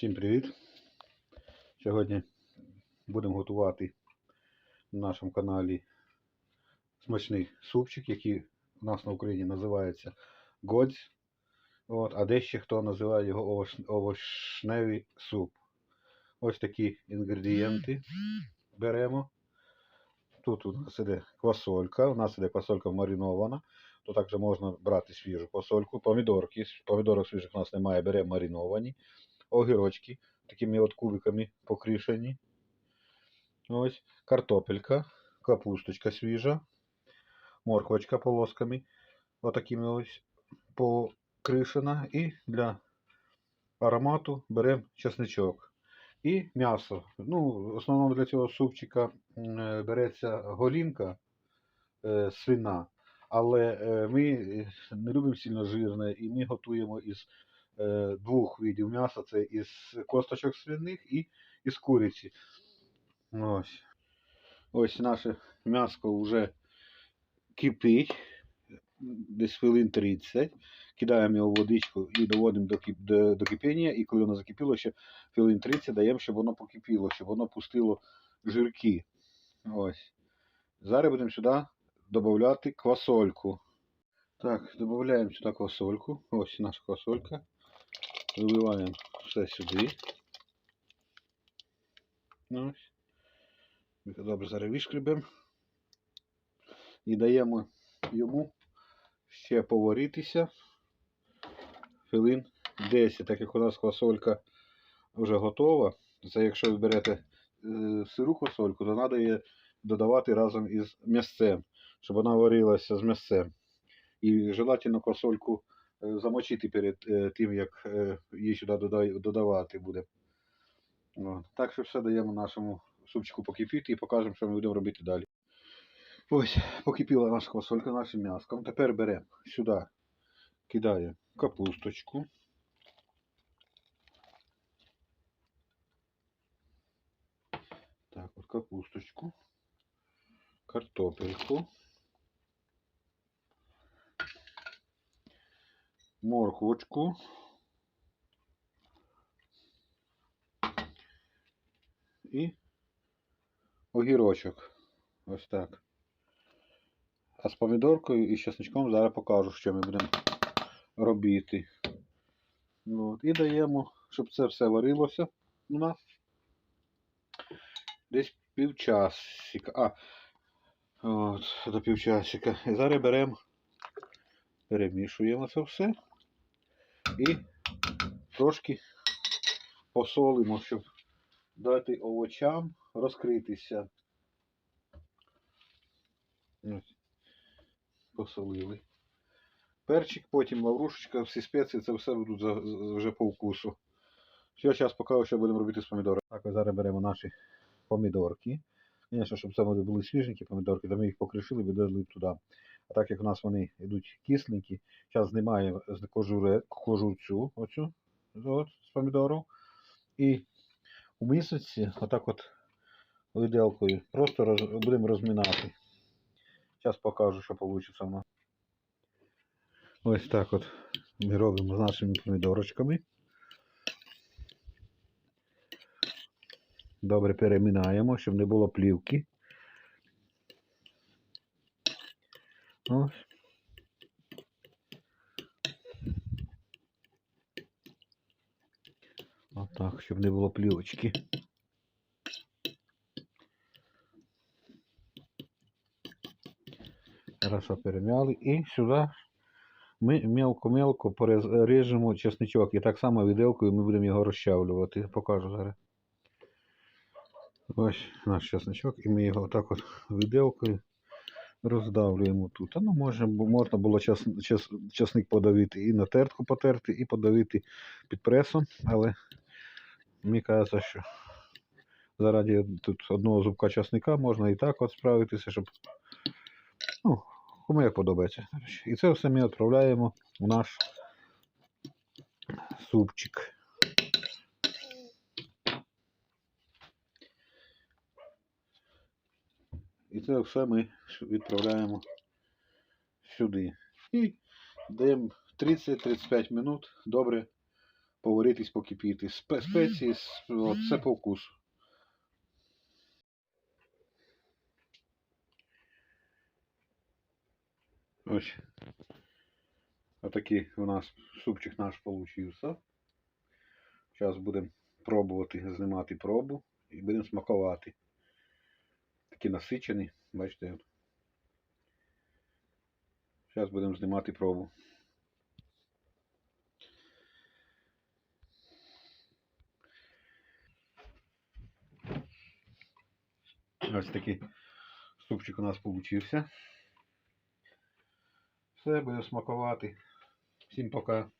Всім привіт! Сьогодні будемо готувати на нашому каналі смачний супчик, який у нас на Україні називається годзь. От, а де ще хто називає його овош... овощневий суп. Ось такі інгредієнти беремо. Тут у нас іде квасолька, у нас іде квасолька маринована. То також можна брати свіжу квасольку, помідорки. Помідорок свіжих у нас немає, беремо мариновані огірочки такими от кубиками покришені. Ось, картопелька, капусточка свіжа, морквочка полосками, отакими ось покришена. І для аромату беремо чесничок. І м'ясо. Ну, в основному для цього супчика е, береться голінка е, свина. Але е, ми не любимо сильно жирне, і ми готуємо із двох видів м'яса. Це із косточок свиних і із куриці. Ось. Ось наше м'яско вже кипить. Десь хвилин 30. Кидаємо його в водичку і доводимо до, кип... до, до кипіння. І коли воно закипіло, ще хвилин 30 даємо, щоб воно покипіло, щоб воно пустило жирки. Ось. Зараз будемо сюди додати квасольку. Так, додаємо сюди квасольку. Ось наша квасолька. Виливаємо все сюди. Ось. Добре зараз вишкребемо. І даємо йому ще поваритися хвилин 10, так як у нас квасолька вже готова. Це якщо ви берете е, сиру квасольку, то треба її додавати разом із м'ясцем, щоб вона варилася з м'ясцем. І желательно квасольку замочити перед е, тим, як е, її сюди додавати буде. Так що все даємо нашому супчику покипіти і покажемо, що ми будемо робити далі. Ось, покипіла наша квасолька нашим м'яском. Тепер беремо сюди, кидаємо капусточку. Так, от капусточку, картопельку, морквочку. І огірочок. Ось так. А з помідоркою і з чесничком зараз покажу, що ми будемо робити. От. І даємо, щоб це все варилося у нас. Десь півчасика. А, от, до півчасика. І зараз беремо, перемішуємо це все. І трошки посолимо, щоб дати овочам розкритися. Ось. Посолили. Перчик, потім лаврушечка, всі спеції, це все будуть вже по вкусу. Все, зараз покажу, що будемо робити з помідорами. Так, ось зараз беремо наші помідорки. Звісно, щоб це були свіженькі помідорки, то ми їх покришили, видали туди. А так як у нас вони йдуть кисленькі, зараз знімаємо з кожури, кожурцю оцю от, з помідору. І у мисочці, отак от виделкою, просто роз, будемо розмінати. Зараз покажу, що вийде в нас. Ось так от ми робимо з нашими помідорочками. Добре переминаємо, щоб не було плівки. Ось. Отак, щоб не було плівочки. Хорошо перемяли. І сюди ми мелко-мелко порежемо чесничок. І так само виделкою ми будемо його розчавлювати. Покажу зараз. Ось наш чесничок, і ми його отак от виделкою роздавлюємо тут. А ну, може, можна було час, час, часник подавити і на тертку потерти, і подавити під пресом, але мені кажеться, що заради тут одного зубка часника можна і так от справитися, щоб. Ну, кому як подобається. І це все ми відправляємо в наш супчик. І це все ми відправляємо сюди. І даємо 30-35 минут добре поваритись, покипіти. Спе- Спеції, це по вкусу. Ось. Отакий у нас супчик наш получився. Зараз будемо пробувати знімати пробу і будемо смакувати. Такий насичений, бачите. Зараз будемо знімати пробу. Ось такий супчик у нас получився. Все, будемо смакувати. Всім пока.